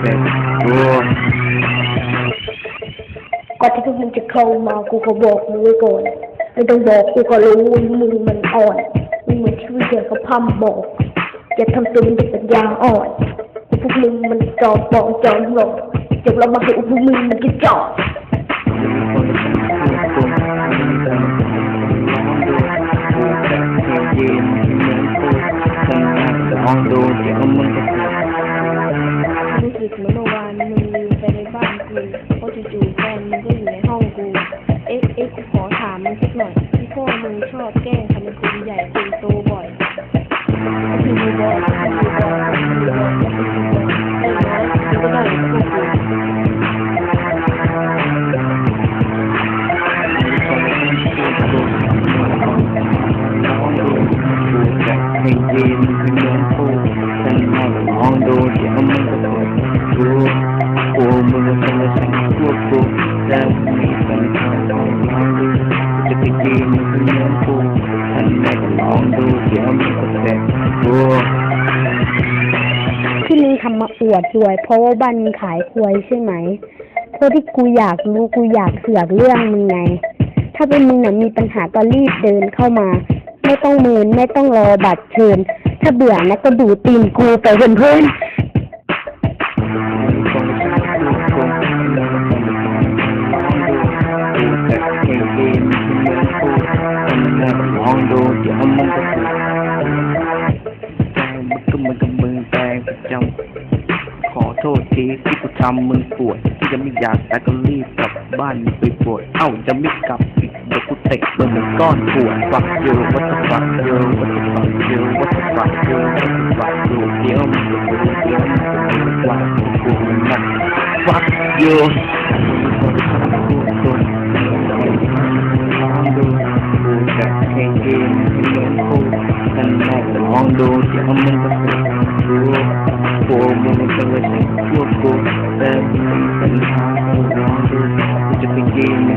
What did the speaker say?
แม่ลองดูเดี๋ยวมึงก็เกิดกูกูมึงก็จะแต่งพวกกูแต่มีปัญหาลองดูกูจะให้ดีมึงเหมือนกูฉันแม่ลอนที่พวกมึงจะเข้ามากูก็บอกมึงไว้ก่อนไม่ต้องบอกกูก็รู้ว่ามึงมันอ่อนมึงเหมือนที่วิเชียรเขาพัมบอกอย่าทำตัวเป็นเด็กปัญญาอ่อนพวกมึงมันจอมปองจอมหลอกจบเรามาดูพวกมึงมันจะจอดามมึงสักหน่อยที่พ่อมึงชอบแกล้งทำเป็นคนใหญ่คนโตบ่อยที่มึงบอกที่มึงบอกที่มึงบอกที่มึงบอกได้น้อยมึงก็ได้ ดูเดี๋ยวมันก็เกิดกูที่มึงทำมาอวดรวย เพราะว่าบ้านมึงขายควยใช่ไหมเพราะที่กูอยากรู้กูอยากเสือกเรื่องมึงไง ถ้าเป็นมึงน่ะมีปัญหาก็รีบเดินเข้ามา ไม่ต้องเมินไม่ต้องรอบัตรเชิญ ถ้าเบื่อนะก็ดูตีนกูไปเพื่อนเพื่อนๆลองดูเดี๋ยวมันก็ถู ทีที่กูทำมึงป่วดที่จะไม่อยากแต่ก็รีบกลับบ้านไปป่วดเอ้าจะไม่กลับอีกเดี๋ยวกูเตะมึงเป็นก้อนปวดฝักเยอะวัตฝักเยอะวัตฝักเยอะวัตฝักเยอะวัตฝักเยอะเดี๋ยวมันจะรู้เดี๋ยวมันจะรู้ว่ากูมันนั่นฝักเยอะลองดูกูจะให้ดีเหมือนกูฉันแม่ลองดูเดี๋ยวมันก็เกิดรู้กูมึงจะ มาใช้พวกกูแต่มีปัญหาลองดูกูจะไปดีเหมื